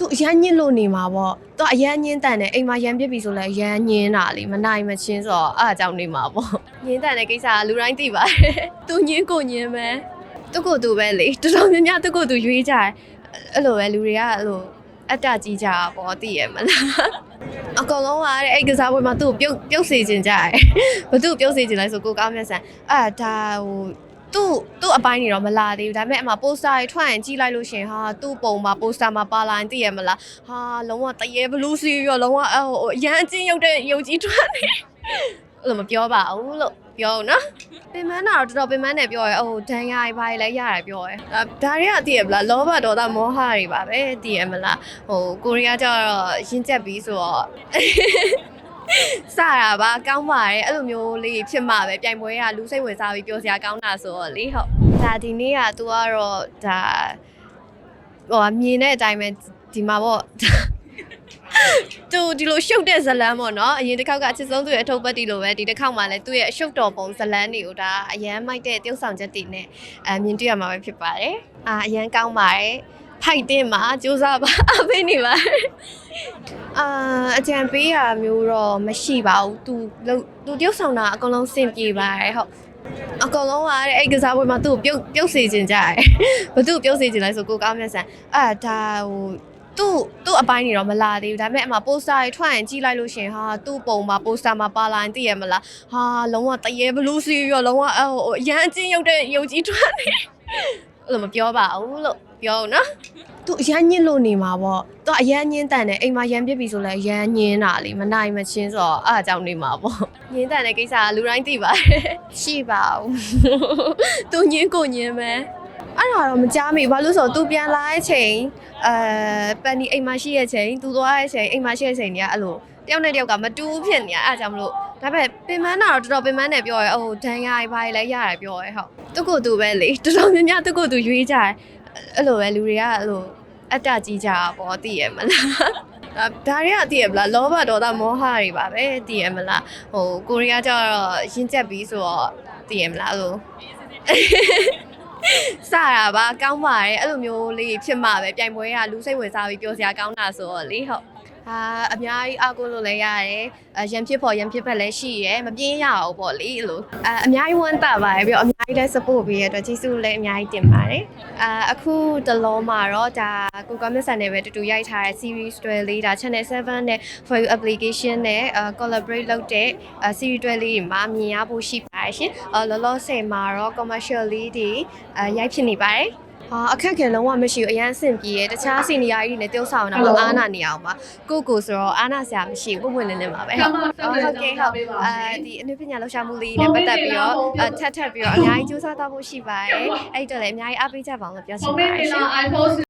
သူအရန်ညင်းလို့နေမှာပေါ့သူအရန်ညင်းတန်တယ်အိမ်မှာရန်ပြစ်ပြီဆိုလဲရန်ညင်းတာလေမနိုင်မချင်းဆိုတော့အားအကြောင်းနေမှာပေါ့ညင်းတန်တဲ့ကိစ္စကလူတိုင်းသိပါတယ်သူညင်းကိုညင်းပဲသူကိုသူပဲလေတော်တော်များများသူကိုသူရွေးကြတယ်အဲ့လိုပဲလူတွေကအဲ့လိုအတ္တကြီးကြတာပေါ့သိရမလားအကောင်လုံးကတဲ့အဲ့ကစားပွဲမှာသူ့ကိုပြုတ်ပြုတ်စေခြင်းကြတယ်ဘသူ့ကိုပြုတ်စေခြင်းလဲဆိုကိုကောင်းမြတ်ဆန်အဲ့ဒါဟိုသူ့သူ့ အပိုင်းနေတော့မလာသေးဘူးဒါပေမဲ့အမပိုစတာတွေထွက်ရင်ကြည့်လိုက်လို့ရှရင်ဟာသူ့ပုံမှာပိုစတာမှာပါလာရင်သိရမလားဟာလုံးဝတရေဘလူးစီရောလုံးဝအဟိုအရန်အချင်းရုပ်တဲ့ရုပ်ကြီးထွက်နေအဲ့လိုမပြောပါဘူးလို့ပြောဦးနော်ပင်မန်းတာတော့တော်တော်ပင်မန်းတယ်ပြောရဲဟိုဒန်ယာတွေဘာတွေလည်းရတယ်ပြောရဲအဲဒါတွေကသိရမလားလောဘဒေါသမောဟတွေပါပဲသိရမလားဟိုကိုရီးယားကျတော့ရင်းချက်ပြီးဆိုတော့စတာပါကောင်းပါတယ်အဲ့လိုမျိုးလေးဖြစ်မှာပဲပြိုင်ပွဲကလူစိတ်ဝင်စားပြီးပြောစရာကောင်းတာဆိုတော့လေဟုတ် ဒါဒီနေ့က तू ကတော့ဒါဟိုမြင်တဲ့အတိုင်းပဲဒီမှာပေါ့သူဒီလိုရှုပ်တဲ့ဇလန်းပေါ့နော်အရင်တစ်ခေါက်ကအချစ်ဆုံးသူရဲ့အထုပ်ပတ်တီလိုပဲဒီတစ်ခေါက်မှလည်းသူ့ရဲ့အရှုပ်တော်ပုံဇလန်းတွေကိုဒါအရန်မိုက်တဲ့ tiêu ဆောင်ချက်တွေနဲ့အမြင်တွေ့ရမှာပဲဖြစ်ပါတယ်အာအရန်ကောင်းပါတယ်ဖိုက်တင်မှာစူးစမ်းပါအဖေးနေပါ အာအကြံပေးရမျိုးတော့မရှိပါဘူး။ तू သူတယောက်ဆောင်တာအကုန်လုံးစင်ပြေပါတယ်ဟုတ်။အကုန်လုံးကတဲ့အဲ့ကစားပွဲမှာသူ့ကိုပြုတ်ပြုတ်စေခြင်းကြတယ်။ဘသူ့ကိုပြုတ်စေခြင်းလဲဆိုကိုကောင်းမြတ်ဆန်အဲ့ဒါဟိုသူ့သူ့အပိုင်းနေတော့မလာသေးဘူးဒါပေမဲ့အမပိုစတာတွေထွက်ရင်ကြည့်လိုက်လို့ရှရင်ဟာသူ့ပုံမှာပိုစတာမှာပါလာရင်သိရမလားဟာလုံးဝတရေဘလူးစီရောလုံးဝအဟိုအရန်အချင်းရုပ်တဲ့ရုပ်ကြီးထွက်နေအဲ့လိုမပြောပါဘူးလို့ပြောဦးနော် သူအရန်ညင်းလို့နေမှာပေါ့သူအရန်ညင်းတန်တယ်အိမ်မှာရန်ပြစ်ပြီဆိုလဲရန်ညင်းတာလေမနိုင်မချင်းဆိုတော့အားအကြောင်းနေမှာပေါ့ညင်းတန်တဲ့ကိစ္စကလူတိုင်းသိပါတယ်ရှိပါဘူးသူညင်းကိုညင်းပဲအဲ့ဒါတော့မကြားမိဘူးဘာလို့ဆိုတော့သူပြန်လာတဲ့ချိန်အဲပန်ဒီအိမ်မှာရှိတဲ့ချိန်သူသွားတဲ့ချိန်အိမ်မှာရှိတဲ့ချိန်တွေကအဲ့လိုတယောက်နဲ့တယောက်ကမတူဘူးဖြစ်နေရအဲ့ဒါကြောင့်မလို့ဒါပေမဲ့ပင်မန်းတာတော့တော်တော်ပင်မန်းတယ်ပြောရဲဟိုဒန်ယာတွေဘာတွေလဲရတယ်ပြောရဲဟုတ်သူကိုသူပဲလေတော်တော်များများသူကိုသူရွေးကြတယ်အဲ့လိုပဲလူတွေကအဲ့လို အတ္တကြီးကြတာပေါ့သိရမလားဒါဒါတွေကသိရမလားလောဘဒေါသမောဟတွေပါပဲသိရမလားဟိုကိုရီးယားကျတော့ရင်းချက်ပြီးဆိုတော့သိရမလားအဲ့လိုစတာပါကောင်းပါတယ်အဲ့လိုမျိုးလေးဖြစ်မှာပဲပြိုင်ပွဲကလူစိတ်ဝင်စားပြီးပြောစရာကောင်းတာဆိုတော့လေဟုတ် အာအများကြီးအားကိုးလို့လည်းရတယ်အရန်ဖြစ်ဖို့ရန်ဖြစ်ဖက်လည်းရှိရယ်မပြင်းရအောင်ပေါ့လေအဲ့လိုအာအများကြီးဝမ်းသာပါတယ်ပြီးတော့အများကြီးလည်း support ပေးရတဲ့အတွက်ကျေးဇူးလည်းအများကြီးတင်ပါတယ်အာအခုတလုံးမှာတော့ဒါကိုကမစ်ဆန်နဲ့ပဲတူတူရိုက်ထားတဲ့ series တွေလေးဒါ channel 7နဲ့ for you application နဲ့အာ collaborate လုပ်တဲ့အာ series တွေလေးတွေမှာမြင်ရဖို့ရှိပါတယ်ရှင်အာလောလောဆယ်မှာတော့ commercial လေးတွေအာရိုက်ဖြစ်နေပါတယ် အာအခက်အခဲလုံးဝမရှိဘူးအရန်အဆင်ပြေရတခြားစီနီယာကြီးတွေနဲ့တိုးဆောင်တာမအားနာနေအောင်ပါကိုကိုဆိုတော့အားနာစရာမရှိဘူးပုံပွင့်လင်းလင်းပါပဲဟုတ်ဟုတ်ကဲ့ဟုတ်အဲဒီအနုပညာလှူရှာမှုလေးနဲ့ပတ်သက်ပြီးတော့ထပ်ထပ်ပြီးတော့အများကြီးစူးစမ်းသွားဖို့ရှိပါတယ်အဲ့တော့လည်းအများကြီးအားပေးကြပါအောင်လို့ပြောချင်ပါတယ်ရှင် iPhone